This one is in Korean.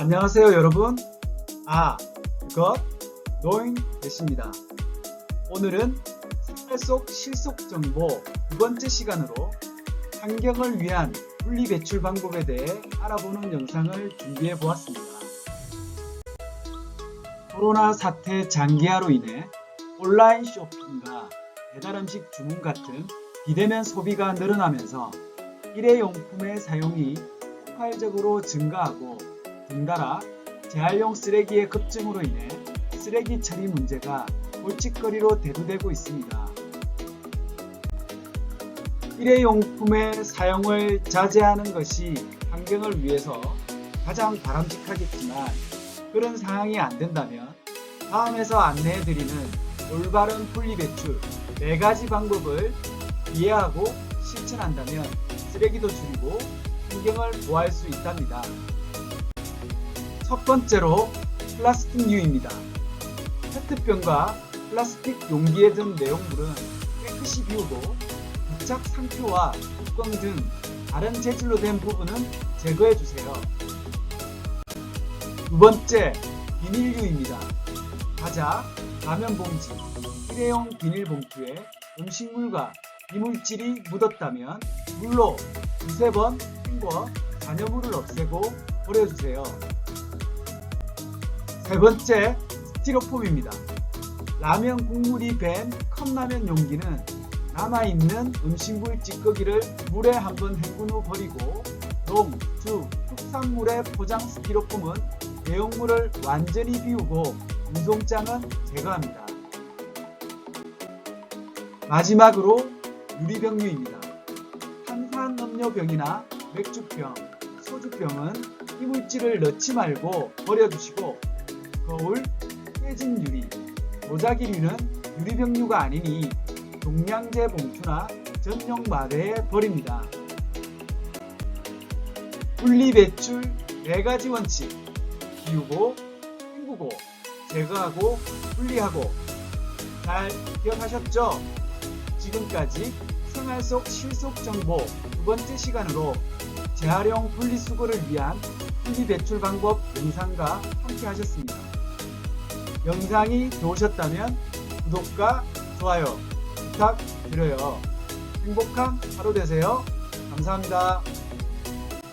안녕하세요 여러분. 아 그것 노인 대시입니다. 오늘은 생활 속 실속 정보 두 번째 시간으로 환경을 위한 분리 배출 방법에 대해 알아보는 영상을 준비해 보았습니다. 코로나 사태 장기화로 인해 온라인 쇼핑과 배달음식 주문 같은 비대면 소비가 늘어나면서 일회용품의 사용이 폭발적으로 증가하고 덩달아 재활용 쓰레기의 급증으로 인해 쓰레기 처리 문제가 골칫거리로 대두되고 있습니다. 일회용품의 사용을 자제하는 것이 환경을 위해서 가장 바람직하겠지만 그런 상황이 안 된다면 다음에서 안내해드리는 올바른 분리배출 4가지 방법을 이해하고 실천한다면 쓰레기도 줄이고 환경을 보호할 수 있답니다. 첫 번째로 플라스틱류입니다. 페트병과 플라스틱 용기에 든 내용물은 깨끗이 비우고 부착 상표와 뚜껑 등 다른 재질로 된 부분은 제거해 주세요. 두 번째, 비닐류입니다. 과자, 라면 봉지, 일회용 비닐봉투에 음식물과 이물질이 묻었다면 물로 두세 번 헹궈 잔여물을 없애고 버려주세요. 세 번째, 스티로폼입니다. 라면 국물이 밴 컵라면 용기는 남아있는 음식물 찌꺼기를 물에 한번 헹군 후 버리고 농, 주, 특산물의 포장 스티로폼은 내용물을 완전히 비우고 운송장은 제거합니다. 마지막으로 유리병류입니다. 탄산음료병이나 맥주병, 소주병은 이물질을 넣지 말고 버려두시고 거울, 깨진 유리, 도자기류는 유리병류가 아니니 종량제 봉투나 전용 마대에 버립니다. 분리배출 4가지 원칙 비우고, 헹구고, 제거하고, 분리하고 잘 기억하셨죠? 지금까지 생활 속 실속 정보 두 번째 시간으로 재활용 분리수거를 위한 분리배출 방법 영상과 함께 하셨습니다. 영상이 좋으셨다면 구독과 좋아요 부탁드려요. 행복한 하루 되세요. 감사합니다.